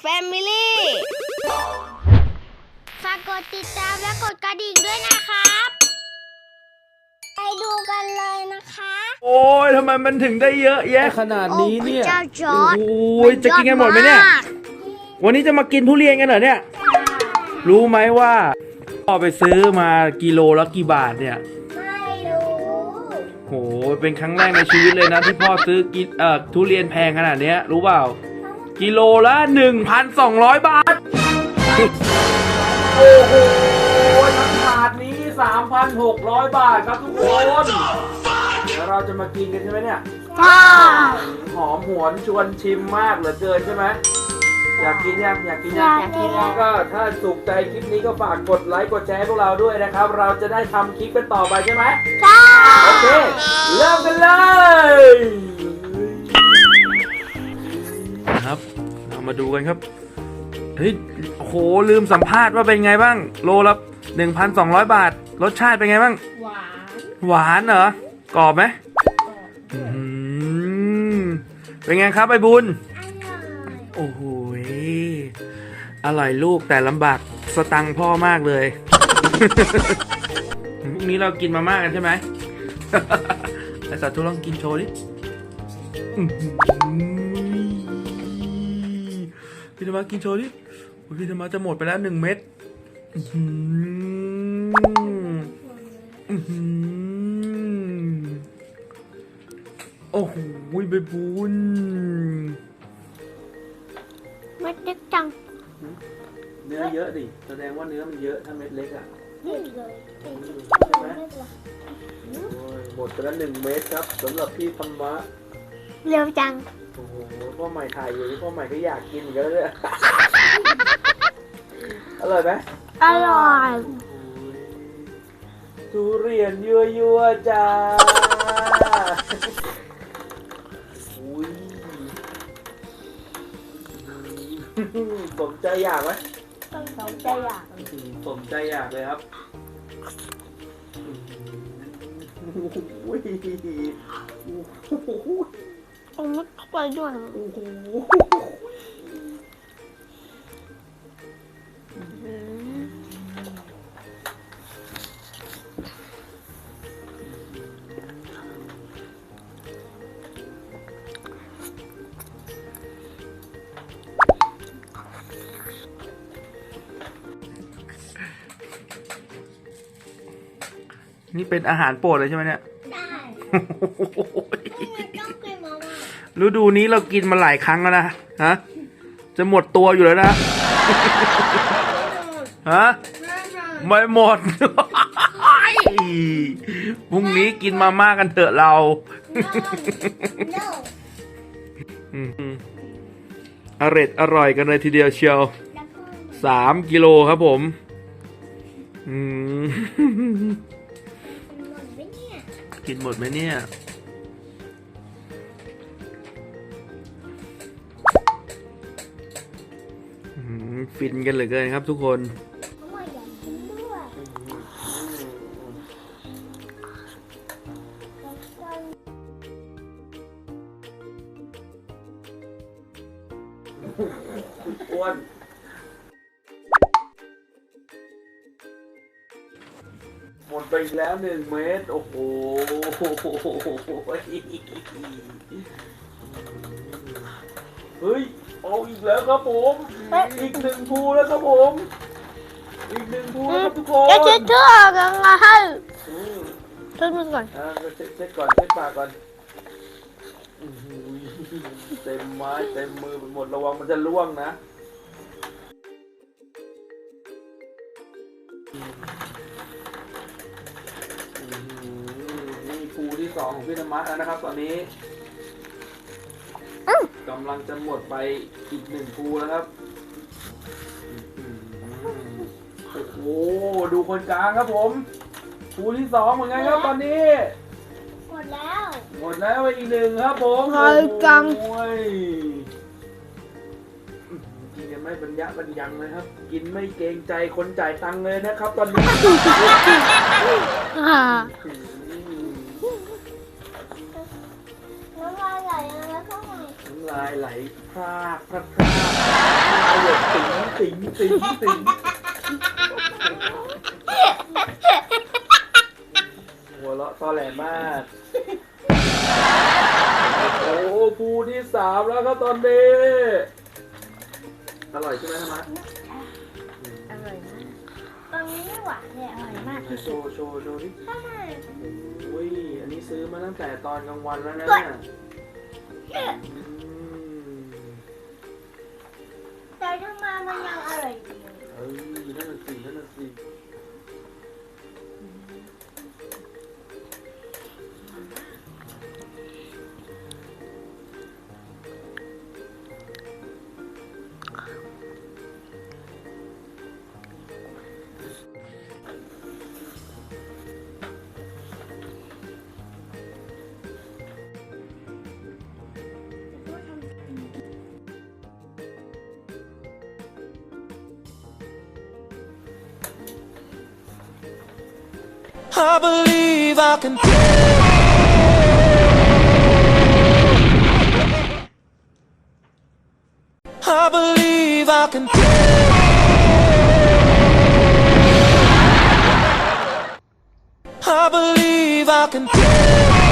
แฟมิลี่ฝากกดติดตามและกดกระดิ่งด้วยนะครับ ไปดูกันเลยนะคะโอ้ยทำไมมันถึงได้เยอะแยะขนาดนี้เนี่ย โอ้พระเจ้าจอร์จโอ้ยจะกินกันหมดไหมเนี่ยวันนี้จะมากินทุเรียนกันเหรอเนี่ย รู้ไหมว่าพ่อไปซื้อมากิโลละกี่บาทเนี่ย ไม่รู้ โห เป็นครั้งแรกในชีวิตเลยนะที่พ่อซื้อกินเอ่อทุเรียนแพงขนาดเนี้ยรู้เปล่า กิโลละ 1,200 บาท โอ้โหทั้งถาดนี้ 3,600 บาทครับทุกคนเดี๋ยวเราจะมากินกันใช่ไหมเนี่ยค่ะหอมหวนชวนชิมมากเหลือเกินใช่ไหมอยากกินยังอยากกินอยังยากกินแล้วก็ถ้าสุขใจคลิปนี้ก็ฝากกดไลค์กดแชร์ให้พวกเราด้วยนะครับ เราจะได้ทำคลิปกันต่อไปใช่ไหมค่ะโอเคเริ่ม มาดูกันครับเฮ้ยโอ้โหลืมสัมภาษณ์ว่าเป็นไงบ้าง โลละ1,200 บาท รสชาติเป็นไงบ้าง หวาน หวานเหรอกรอบไหมอื้อหือเป็นไงครับไอ้บุญ โอ้โหยอร่อยลูกแต่ลำบากสตังค์พ่อมากเลยพรุ่งนี้เรากินมาม่ากันใช่ไหมไอสัตว์ทุลองกินโชว์ดิอื้อหือ พี่ธรรมะกินโชว์ดิโอ้ยพี่ธรรมะจะหมดไปแล้วหนึ่งเม็ดอื้อหืออื้อหือโอ้โหใบบุญไม่เล็กจัง เนื้อเยอะดิ แสดงว่าเนื้อมันเยอะถ้าเม็ดเล็กอะนี่เลยใช่ไหมโอ้ยหมดไปแล้วหนึ่งเม็ดครับสำหรับพี่ธรรมะ เร็วจัง โอ้โหพ่อใหม่ถ่ายอยู่นี่พ่อใหม่ก็อยากกินเหมือนกันเลยอร่อยไหมอร่อย ทุเรียนยั่วยั่วๆจ้าอุ้ยสมใจอยากไหมสนใจอยากสมใจอยากเลยครับอุ้ยเอามุดเข้าไปด้วยโอ้โหนี่เป็นอาหารโปรดเลยใช่ไหมเนี่ย ได้ต้องกินมาม่า ฤดูนี้เรากินมาหลายครั้งแล้วนะฮะจะหมดตัวอยู่แล้วนะฮะไม่หมดพรุ่งนี้กินมาม่ากันเถอะเรา no อืมอร่อยอร่อยกันเลยทีเดียวเชียวสามกิโลครับผมอืมกินหมดไหมเนี่ย ฟินกันเหลือเกินครับทุกคนอ้วนหมดไปแล้วหนึ่งเมตร โอ้โหเฮ้ย เอาอีกแล้วครับผม อีกหนึ่งภูแล้วครับผม อีกหนึ่งภูแล้วครับทุกคนจะคิดเถอะกันไงให้อืมช่วยมือก่อนอ่าเช็ดเช็ดก่อนเช็ดปากก่อนอื้อหือเต็มไม้เต็มมือไปหมดระวังมันจะล่วงนะอื้อหือนี่ภูที่สองของพี่ธรรมะแล้วนะครับ ตอนนี้ กำลังจะหมดไปอีกหนึ่งภูแล้วครับอื้อหือโอ้โห ดูคนกลางครับผมภูที่สองเหมือนกันครับตอนนี้ หมดแล้ว หมดแล้วอีกหนึ่งครับผมใครจัง โอ้ยกินกันไม่บรรยะบรรยังเลยครับ กินไม่เกรงใจคนจ่ายตังค์เลยนะครับ ตอนนี้ อ่า อืมำลายไหลพรากพรากพรากน้ำลายหยดติ๋งติ๋งติ๋งติ๋งหัวเราะตอแหลมาก โอ้ภูที่สามแล้วครับตอนนี้ อร่อยใช่ไหมธรรมะอร่อยมากตอนนี้ไม่หวานเลยอร่อยมากโชว์โชว์โชว์ดิใช่อุ้ย อันนี้ซื้อมาตั้งแต่ตอนกลางวันแล้วนะ แต่ทำไมมันยั I believe I can fly. I believe I can fly. I believe I can fly.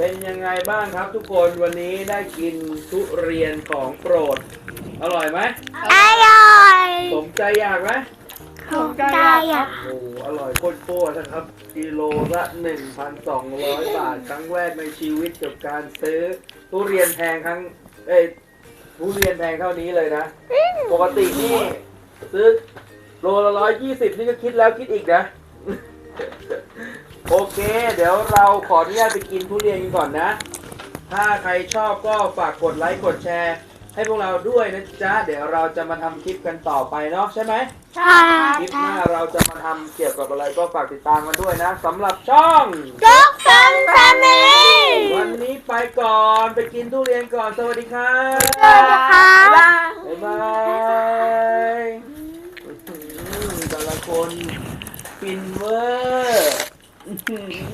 เป็นยังไงบ้างครับทุกคนวันนี้ได้กินทุเรียนของโปรด อร่อยไหมอร่อยสมใจอยากไหมของใจอะโอ้โหอร่อยโคตรๆนะครับ กิโลละ1,200 บาทครั้งแรกในชีวิตกับการซื้อทุเรียนแพงครั้งเอ้ยทุเรียนแพงเท่านี้เลยนะ ปกตินี่ซื้อโลละร้อยยี่สิบนี่ก็คิดแล้วคิดอีกนะ โอเค เดี๋ยวเราขออนุญาตไปกินทุเรียนกันก่อนนะ ถ้าใครชอบก็ฝากกดไลค์กดแชร์ ให้พวกเราด้วยนะจ๊ะ เดี๋ยวเราจะมาทำคลิปกันต่อไปเนาะใช่ไหม ใช่คลิปหน้าเราจะมาทำเกี่ยวกับอะไรก็ฝากติดตามกันด้วยนะสำหรับช่องทุกคนแฟมิลี่วันนี้ไปก่อนไปกินทุเรียนก่อนสวัสดีครับสวัสดีครับ บ๊ายบายอื้อหือแต่ละคนฟินเวอร์ Mm-hmm.